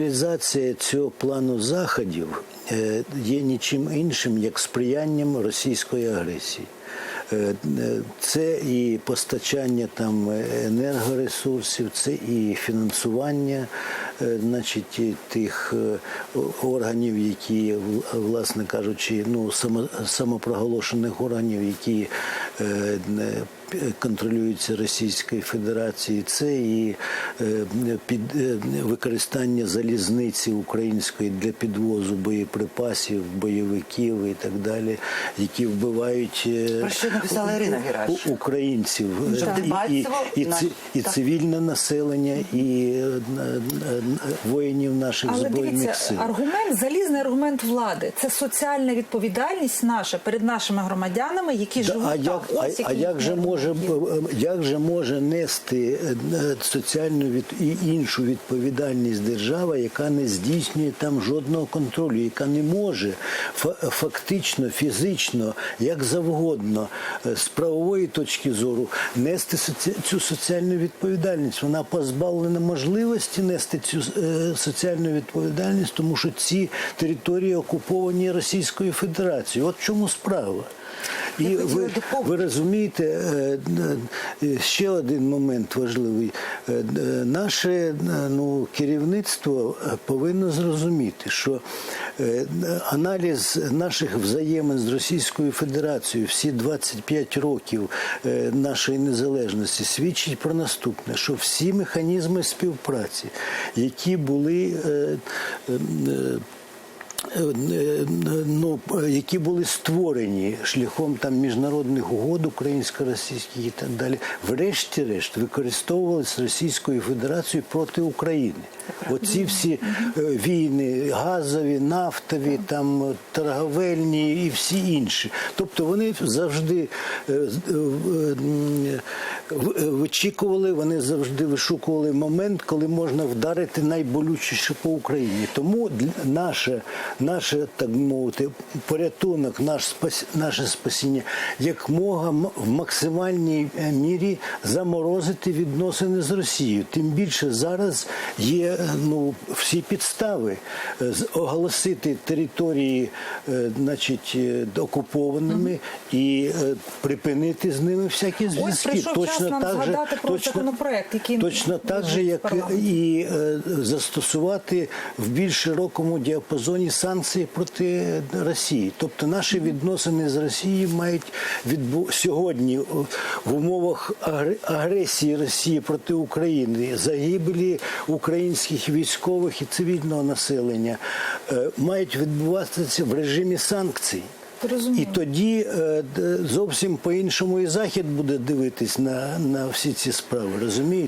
Реалізація цього плану заходів е, є нічим іншим, як сприянням російської агресії. Е, е, Це і постачання там енергоресурсів, це і фінансування значить, тих органів, які, власне кажучи, ну, самопроголошених органів, які контролюються Російською Федерацією. Це і е, під е, використання залізниці української для підвозу боєприпасів, бойовиків і так далі, які вбивають е, Про що написала Ірина Геращенко. українців і, і, і, і цивільне населення, і воїнів наших Але збройних дивіться, сил. аргумент, залізний аргумент влади це соціальна відповідальність наша перед нашими громадянами, які Да, живуть а як, а, Ось а як же їхні може як же може нести е, е, соціальну від і іншу відповідальність держава, яка не здійснює там жодного контролю, яка не може фа- фактично, фізично, як завгодно, е, з правової точки зору нести соці- цю соціальну відповідальність? Вона позбавлена можливості нести цю е, соціальну відповідальність, тому що ці території окуповані Російською Федерацією. От в чому справа. І ви, ви розумієте, е, е, ще один момент важливий. Е, Наше ну, керівництво повинно зрозуміти, що аналіз наших взаємин з Російською Федерацією всі 25 років нашої незалежності свідчить про наступне, що всі механізми співпраці, які були ну, які були створені шляхом там міжнародних угод українсько-російських і так далі, врешті-решт використовувалися Російською Федерацією проти України. Оці всі е, війни, газові, нафтові, там торговельні і всі інші. Тобто вони завжди е, е, е, вичікували, вони завжди вишукували момент, коли можна вдарити найболючіше по Україні. Тому наше, наше так мовити, порятунок, наш спас, наше спасіння якмога м- в максимальній е, мірі заморозити відносини з Росією. Тим більше зараз є е, ну, всі підстави е, оголосити території, е, значить, е, окупованими і е, припинити з ними всякі зв'язки. прийшов час нам згадати про законопроект, який точно так же, як і е, застосувати в більш широкому діапазоні санкції проти Росії. Тобто наші відносини з Росією мають відбу сьогодні в умовах агр- агресії Росії проти України, загибелі українських військових і цивільного населення, е, мають відбуватися в режимі санкцій. І тоді е, зовсім по-іншому і Захід буде дивитись на, на всі ці справи, розумієте?